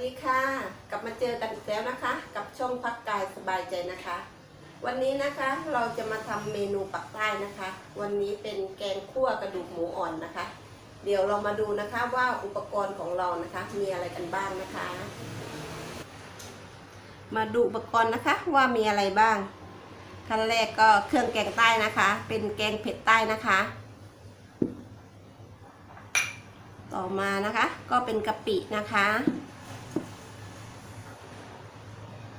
สวัสดีค่ะ กลับมาเจอกันอีกแล้วนะคะ กับช่องพักกายสบายใจนะคะ วันนี้นะคะเราจะมาทำเมนูปักใต้นะคะ วันนี้เป็นแกงคั่วกระดูกหมูอ่อนนะคะ เดี๋ยวเรามาดูนะคะว่าอุปกรณ์ของเรานะคะ มีอะไรกันบ้างนะคะ มาดูอุปกรณ์นะคะว่ามีอะไรบ้างขั้นแรกก็เครื่องแกงใต้นะคะ เป็นแกงเผ็ดใต้นะคะ ต่อมานะคะ ก็เป็นกะปินะคะ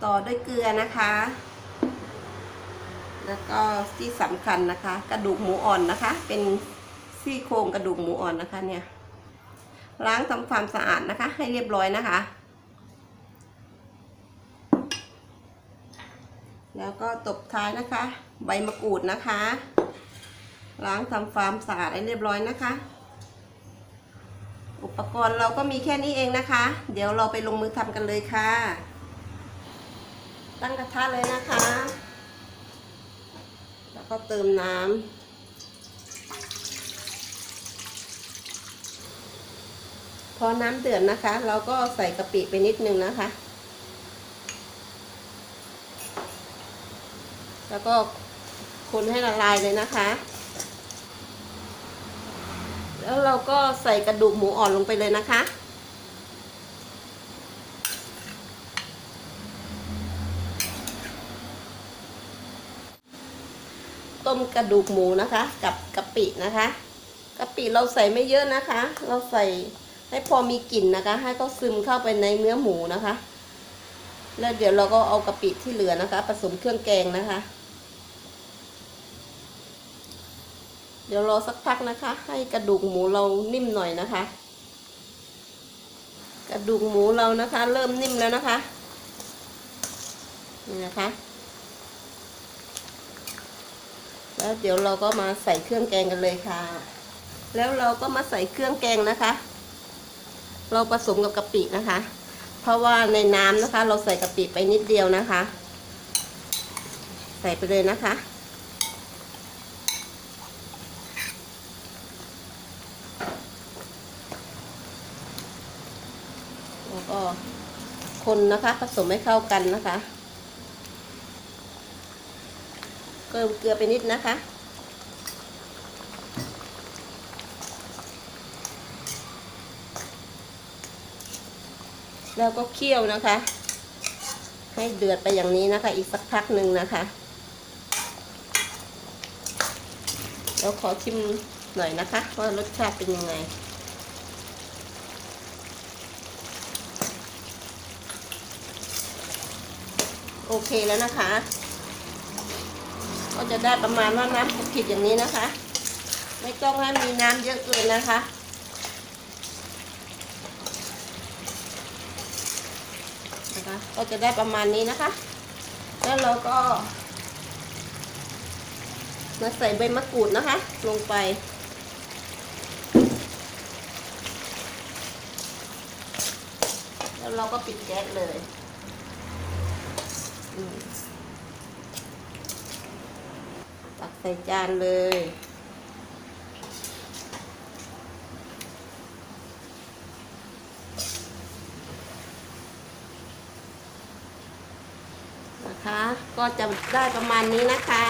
ต่อด้วยเกลือนะคะ แล้วก็ที่สำคัญนะคะ กระดูกหมูอ่อนนะคะ เป็นซี่โครงกระดูกหมูอ่อนนะคะเนี่ย ล้างทำความสะอาดนะคะ ให้เรียบร้อยนะคะ แล้วก็ตบท้ายนะคะ ใบมะกรูดนะคะ ล้างทำความสะอาดให้เรียบร้อยนะคะอุปกรณ์เราก็มีแค่นี้เองนะคะ เดี๋ยวเราไปลงมือทำกันเลยค่ะ ตั้งกระทะเลยนะคะ แล้วก็เติมน้ำ พอน้ำเดือดนะคะ เราก็ใส่กะปิไปนิดนึงนะคะ แล้วก็คนให้ละลายเลยนะคะ แล้วเราก็ใส่กระดูกหมูอ่อนลงไปเลยนะคะ ต้มกระดูกหมูนะคะ กับกะปินะคะกะปิเราใส่ไม่เยอะนะคะ เราใส่ให้พอมีกลิ่นนะคะ ให้เขาซึมเข้าไปในเนื้อหมูนะคะ แล้วเดี๋ยวเราก็เอากะปิที่เหลือนะคะ ผสมเครื่องแกงนะคะ เดี๋ยวรอสักพักนะคะ ให้กระดูกหมูเรานิ่มหน่อยนะคะ กระดูกหมูเรานะคะ เริ่มนิ่มแล้วนะคะนี่นะคะ แล้วเดี๋ยวเราก็มาใส่เครื่องแกงกันเลยค่ะ แล้วเราก็มาใส่เครื่องแกงนะคะ เราผสมกับกะปินะคะ เพราะว่าในน้ำนะคะ เราใส่กะปิไปนิดเดียวนะคะ ใส่ไปเลยนะคะแล้วก็คนนะคะผสมให้เข้ากันนะคะ เติมเกลือไปนิดนะคะ แล้วก็เคี่ยวนะคะ ให้เดือดไปอย่างนี้นะคะ อีกสักพักหนึ่งนะคะแล้วขอชิมหน่อยนะคะ ว่ารสชาติเป็นยังไงโอเคแล้วนะคะ ก็จะได้ประมาณว่าน้ำผิดอย่างนี้นะคะ ไม่ต้องให้มีน้ำเยอะเกินนะคะ นะคะ ก็จะได้ประมาณนี้นะคะ แล้วเราก็มาใส่ใบมะกรูดนะคะ ลงไปแล้วเราก็ปิดแก๊สเลย อืมตัก ใส่จานเลย นะคะ ก็จะได้ประมาณนี้นะคะ